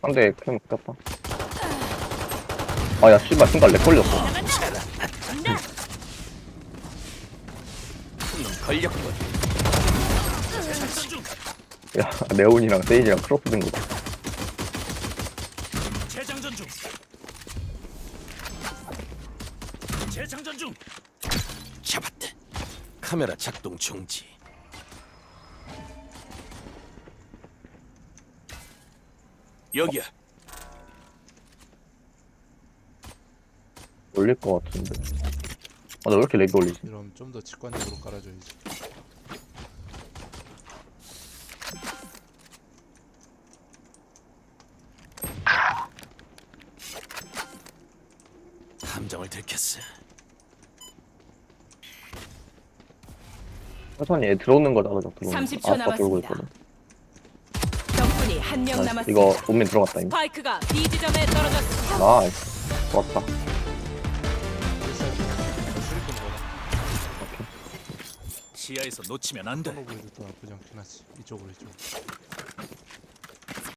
상대 캠 꼈다. 아, 야, 씨발, 순간 렉 걸렸어. 야, 네온이랑 세이지랑 크로스 된 거다. 재장전 중. 재장전 중. 잡았다. 카메라 작동 중지. 여기야. 올릴 것 같은데. 아, 나 왜 이렇게 렉이 걸리지? 이러면 좀더 직관적으로 깔아줘야지. 함정을 들켰어. 천천히 애 들어오는 거다, 그죠? 들어오는 30초 거. 아빠 돌고 남았습니다. 있거든. 적군이 한명 나이스. 남았습니다. 이거 오면 들어갔다, 이거. 스파이크가 B 지점에 떨어졌습니다. 나이스. 좋았다. 지하에서 놓치면 안 돼. 또 나쁘지 않긴 하지. 이쪽으로 이쪽.